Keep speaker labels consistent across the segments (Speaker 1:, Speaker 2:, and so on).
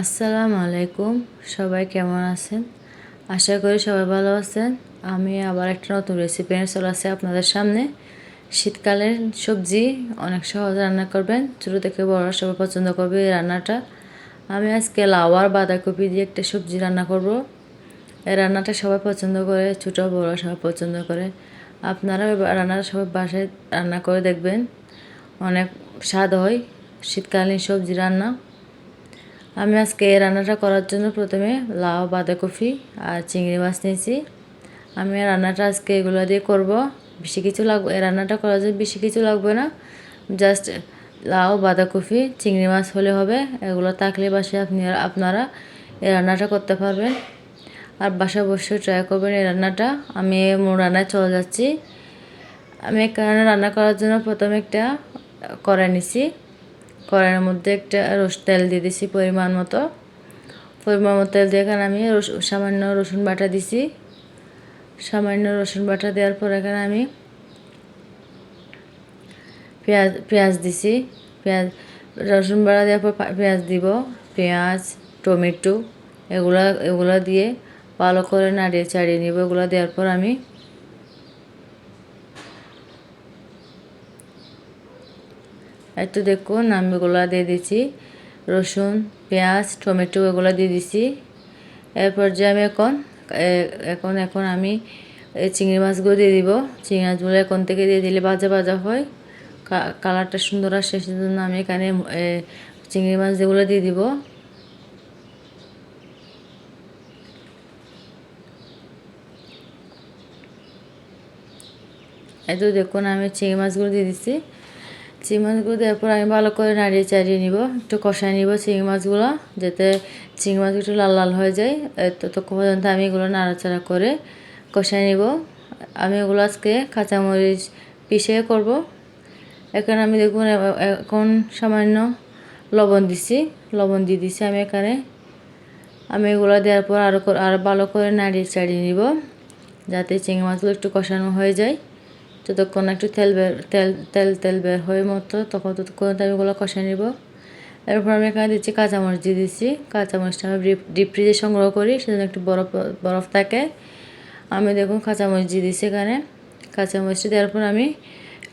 Speaker 1: আসসালামু আলাইকুম। সবাই কেমন আছেন? আশা করি সবাই ভালো আছেন। আমি আবার একটা নতুন রেসিপি নিয়ে চলে আসছি আপনাদের সামনে। শীতকালের সবজি অনেক সহজ রান্না করবেন। ছোটো থেকে বড় সবাই পছন্দ করবে এই রান্নাটা। আমি আজকে লাউ আর বাঁধাকপি দিয়ে একটা সবজি রান্না করব। এই রান্নাটা সবাই পছন্দ করে, ছোটো বড় সবাই পছন্দ করে। আপনারা রান্নাটা সবাই বাসায় রান্না করে দেখবেন। অনেক স্বাদ হয় শীতকালীন সবজি রান্না। আমি আজকে এই রান্নাটা করার জন্য প্রথমে লাউ, বাঁধাকপি আর চিংড়ি মাছ নিয়েছি। আমি রান্নাটা আজকে এগুলো দিয়ে করব। বেশি কিছু লাগবে, এই রান্নাটা করার জন্য বেশি কিছু লাগবে না। জাস্ট লাউ, বাঁধাকপি, চিংড়ি মাছ হলে হবে। এগুলো থাকলে বাসে আপনি আপনারা এই রান্নাটা করতে পারবেন। আর বাসা অবশ্যই ট্রাই করবেন এই রান্নাটা। আমি মোর রান্নায় চলে যাচ্ছি। আমি এখানে রান্না করার জন্য প্রথমে একটা করে নিছি কড়াইয়ের মধ্যে একটা রস তেল দিয়ে দিছি পরিমাণ মতো। পরিমাণ মতো তেল দিয়ে এখানে আমি সামান্য রসুন বাটা দিছি। সামান্য রসুন বাটা দেওয়ার পর এখানে আমি পেঁয়াজ পেঁয়াজ দিছি। পেঁয়াজ রসুন বাটা দেওয়ার পর পেঁয়াজ দিব, পেঁয়াজ, টমেটো, এগুলা এগুলো দিয়ে ভালো করে নাড়িয়ে চাড়িয়ে নিব। এগুলো দেওয়ার পর আমি একটু দেখুন আমি এগুলো দিয়ে দিচ্ছি। রসুন, পেঁয়াজ, টমেটো এগুলো দিয়ে দিছি এরপর যে আমি এখন এখন এখন আমি চিংড়ি মাছগুলো দিয়ে দিব। চিংড়ি মাছগুলো এখন থেকে দিয়ে দিলে ভাজা ভাজা হয়। কালারটা সুন্দর আসে সেজন্য আমি এখানে চিংড়ি মাছ যেগুলো দিয়ে দিব। এই তো দেখুন, আমি চিংড়ি মাছগুলো দিয়ে দিচ্ছি। চিংড়ি মাছগুলো দেওয়ার পর আমি ভালো করে নাড়িয়ে চাড়িয়ে নিব, একটু কষায় নিব চিংড়ি মাছগুলো যাতে চিংড়ি মাছ একটু লাল লাল হয়ে যায়। ততক্ষণ পর্যন্ত আমি এগুলো নাড়াচাড়া করে কষায় নিব। আমি এগুলো আজকে কাঁচামরিচ পিষে করব। এখানে আমি দেখুন এখন সামান্য লবণ দিছি। লবণ দিয়ে দিছি আমি এখানে। আমি এগুলো দেওয়ার পর আরও আরও ভালো করে নাড়িয়ে চাড়িয়ে নিব, যাতে চিংড়ি মাছগুলো একটু কষানো হয়ে যায়। যতক্ষণ একটু তেল বের, তেল তেল তেল বের হয়ে মতো তখন ততক্ষণ আমি ওগুলো কষে নিব। এরপর আমি এখানে দিচ্ছি কাঁচামরিচ দিয়ে দিচ্ছি। কাঁচামরিচটা আমি ডিপ ফ্রিজে সংগ্রহ করি, সেজন্য একটু বরফ বরফ থাকে। আমি দেখুন কাঁচামরিচ দিয়ে দিচ্ছি এখানে। কাঁচামরিচটা দেওয়ার পর আমি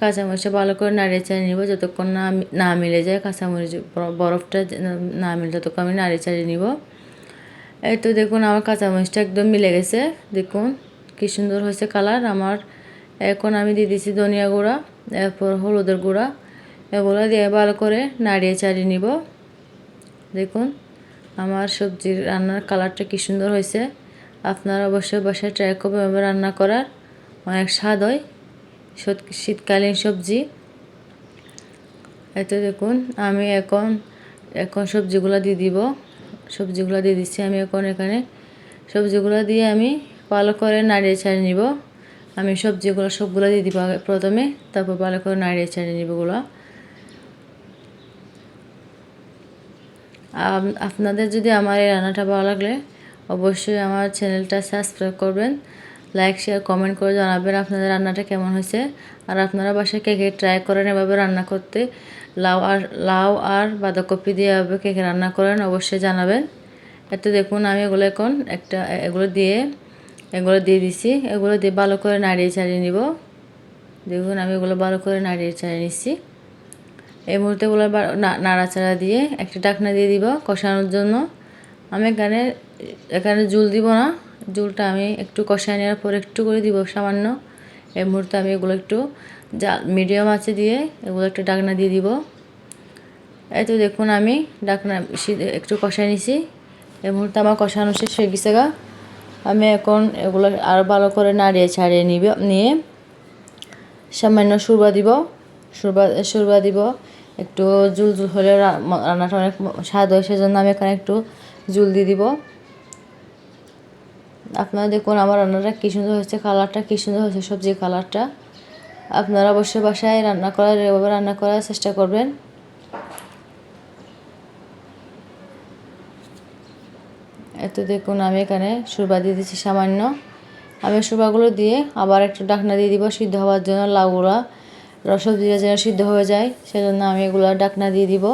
Speaker 1: কাঁচামরিচটা ভালো করে নাড়িয়ে চাড়িয়ে নিব। যতক্ষণ না না মিলে যায় কাঁচামরিচ বরফটা না মিলে, ততক্ষণ আমি নাড়িয়ে চাড়িয়ে নিব। এই তো দেখুন আমার কাঁচামরিচটা একদম মিলে গেছে। দেখুন কী সুন্দর হয়েছে কালার। আমার এখন আমি দিয়ে দিচ্ছি ধনিয়া গুঁড়া, এরপর হলুদের গুঁড়া, এগুলো দিয়ে ভালো করে নাড়িয়ে চাড়িয়ে নিব। দেখুন, আমার সবজির রান্নার কালারটা কী সুন্দর হয়েছে। আপনারা অবশ্যই বাসায় ট্রাই করবেন রান্না করার। অনেক স্বাদ হয় শীতকালীন সবজি। এতে দেখুন, আমি এখন এখন সবজিগুলো দিয়ে দিব। সবজিগুলো দিয়ে দিচ্ছি আমি এখন এখানে। সবজিগুলো দিয়ে আমি ভালো করে নাড়িয়ে ছাড়িয়ে নিব। আমি সবজিগুলো সবগুলো দিয়ে দিব প্রথমে, তারপর ভালো করে নাড়িয়ে ছাড়িয়ে নিব ওগুলো আপনাদের যদি আমার এই রান্নাটা ভালো লাগলে, অবশ্যই আমার চ্যানেলটা সাবস্ক্রাইব করবেন, লাইক, শেয়ার, কমেন্ট করে জানাবেন আপনাদের রান্নাটা কেমন হয়েছে। আর আপনারা বাসায় কে কে ট্রাই করেন এভাবে রান্না করতে, লাউ আর লাউ আর বাঁধাকপি দিয়ে এভাবে কে কে রান্না করেন অবশ্যই জানাবেন। এত দেখুন আমি এগুলো এখন একটা, এগুলো দিয়ে এগুলো দিয়ে দিছি। এগুলো দিয়ে ভালো করে নাড়িয়ে ছাড়িয়ে নিব। দেখুন, আমি এগুলো ভালো করে নাড়িয়ে ছাড়িয়ে নিচ্ছি। এই মুহূর্তে এগুলো নাড়াচাড়া দিয়ে একটা ডাকনা দিয়ে দিব কষানোর জন্য। আমি এখানে এখানে জুল দিব না। জুলটা আমি একটু কষায় নেওয়ার পর একটু করে দিব সামান্য। এই মুহূর্তে আমি এগুলো একটু জা মিডিয়াম আছে দিয়ে এগুলো একটু ডাকনা দিয়ে দিব। এই তো দেখুন, আমি ডাকনা একটু কষায় নিছি। এই মুহূর্তে আমার কষানো শেষ হয়ে গেছে গা। আমি এখন এগুলো আরও ভালো করে নাড়িয়ে ছাড়িয়ে নিব, নিয়ে সামান্য সুরবা দিব সুরবা সুরবা দিব। একটু জুল জুল হলে রান্নাটা অনেক স্বাদ হয়, সেজন্য আমি এখানে একটু জুল দিয়ে দিব। আপনারা দেখুন আমার রান্নাটা কী সুন্দর হয়েছে, কালারটা কী সুন্দর হয়েছে সবজির কালারটা। আপনারা অবশ্যই বাসায় রান্না করার, এভাবে রান্না করার চেষ্টা করবেন। এত দেখুন আমি এখানে সুরবা দিয়ে দিচ্ছি সামান্য। আমি সুরবাগুলো দিয়ে আবার একটু ডাকনা দিয়ে দিব, সিদ্ধ হওয়ার জন্য লাউগুলা। সবজিটা যেন সিদ্ধ হয়ে যায়, সেজন্য আমি এগুলো ডাকনা দিয়ে দিব।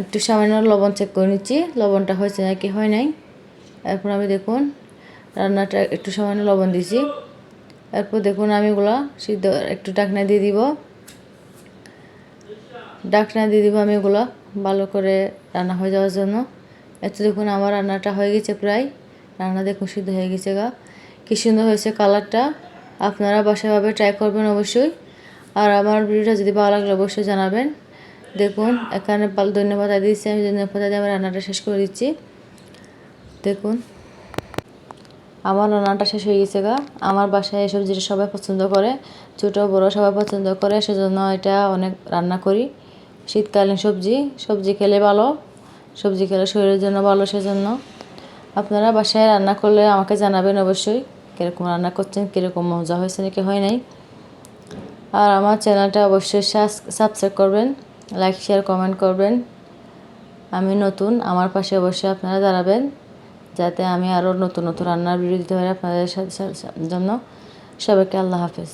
Speaker 1: একটু সামান্য লবণ চেক করে নিচ্ছি, লবণটা হয়েছে নাকি, হয় নাই। এরপর আমি দেখুন রান্নাটা একটু সামান্য লবণ দিয়েছি। এরপর দেখুন আমি এগুলো সিদ্ধ, একটু ডাকনা দিয়ে দিব। ডাকনা দিয়ে দিব আমি এগুলো ভালো করে রান্না হয়ে যাওয়ার জন্য। এত দেখুন আমার রান্নাটা হয়ে গেছে প্রায়। রান্না দেখুন সিদ্ধ হয়ে গেছে গা। কী সুন্দর হয়েছে কালারটা। আপনারা বাসাভাবে ট্রাই করবেন অবশ্যই। আর আমার ভিডিওটা যদি ভালো লাগলে অবশ্যই জানাবেন। দেখুন, এখানে ধন্যবাদ দিয়েছি আমি ধন্যবাদ দিয়ে আমার রান্নাটা শেষ করে দিচ্ছি। দেখুন, আমার রান্নাটা শেষ হয়ে গেছে গা। আমার বাসায় এসব জিনিস সবাই পছন্দ করে, ছোটো, বড়ো সবাই পছন্দ করে, সেজন্য এটা অনেক রান্না করি। শীতকালীন সবজি সবজি খেলে ভালো। সবজি খেলে শরীরের জন্য ভালো, সেজন্য আপনারা বাসায় রান্না করলে আমাকে জানাবেন অবশ্যই কীরকম রান্না করছেন, কীরকম মজা হয়েছে নাকি হয় নাই। আর আমার চ্যানেলটা অবশ্যই সাবস্ক্রাইব করবেন লাইক শেয়ার কমেন্ট করবেন। আমি নতুন, আমার পাশে অবশ্যই আপনারা দাঁড়াবেন, যাতে আমি আরও নতুন নতুন রান্নার ভিডিও দিতে পারি আপনাদের সাথে জন্য। সবাইকে আল্লাহ হাফেজ।